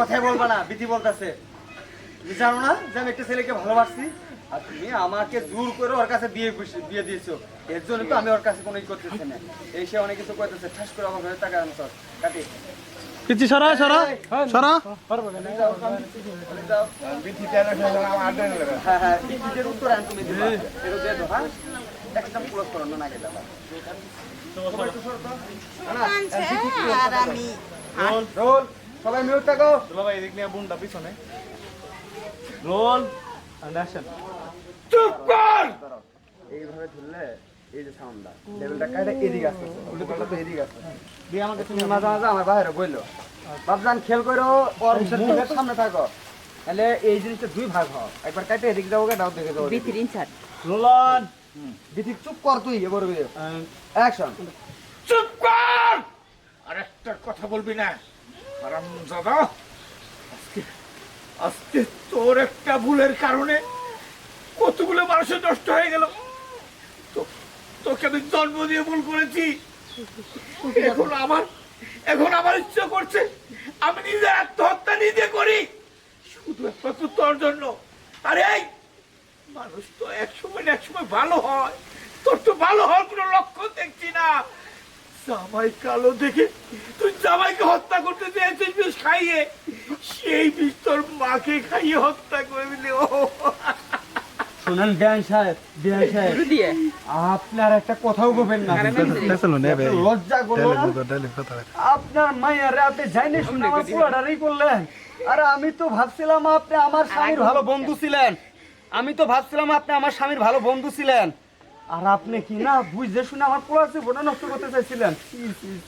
কথাই বলবা না বিধি বলতেছে তুমি জানো না যে আমি একটা ছেলেকে ভালোবাসছি আর তুমি আমাকে জোর করে ওর কাছে বিয়ে বিয়ে দিয়েছ এর জন্য তো আমি ওর কাছে কোনো ই করতেছি না এই সে অনেক কিছু করতেছে ঠাস করে আমার ঘরে টাকা আনছো কাটি পিছি সরা সরা সরা। হ্যাঁ হ্যাঁ বিদ্যুতের উত্তর আন তুমি দিবা এটা দিয়ে দাও হ্যাঁ একদম ক্লোজ করো না নাকি দাদা আর আমি রোল সবাই মিউট থাকো। ভাই এদিক নিয়ে বুনটা পিছনে। রোল এন্ড অ্যাকশন চুপ কর। এইভাবে ধরলে এই যে সাউন্ডটা লেভেলটা কাটে এদিকে আসছে উল্টো করলে তো এদিকে আসছে দিয়ে আমাকে তুমি মাঝে মাঝে আমার বাইরে বলল বাবজান খেল করো ওর মুখের সামনে থাকো। তাহলে এই জিনিসটা দুই ভাগ হয়। একবার কাটে এদিক যাব দাও দেখে যাব বিথির ইনসার্ট রোল অন বিথি চুপ কর তুই এবার অ্যাকশন চুপ কর! আর একটা কথা বলবি না। আরাম দাদা, আজকে আজকে তোর একটা ভুলের কারণে কতগুলো মানুষের নষ্ট হয়ে গেল। তোকে আমি জন্ম দিয়ে ভুল করেছি। এখন আমার এখন আমার ইচ্ছা করছে, আমি নিজে আত্মহত্যা নিজে করি। শুধু একমাত্র তোর জন্য। আরে মানুষ তো এক সময় এক সময় ভালো হয়। তোর তো ভালো হওয়ার কোনো না জামাই কালো দেখে তুই জামাইকে হত্যা করতে চেয়েছিস বিষ খাইয়ে? সেই বিষ তোর মাকে খাইয়ে হত্যা করে দিলি ও। শুনেন সাহেব সাহেব। আপনার একটা কথাও বলবেন না। লজ্জা করল আপনার মায়ের আপনি জানেন শুনে আমার করলেন। আরে আমি তো ভাবছিলাম আপনি আমার স্বামীর ভালো বন্ধু ছিলেন। আমি তো ভাবছিলাম আপনি আমার স্বামীর ভালো বন্ধু ছিলেন। আর আপনি কি না বুঝতে শুনে আমার পোলার জীবনটা নষ্ট করতে চাইছিলেন।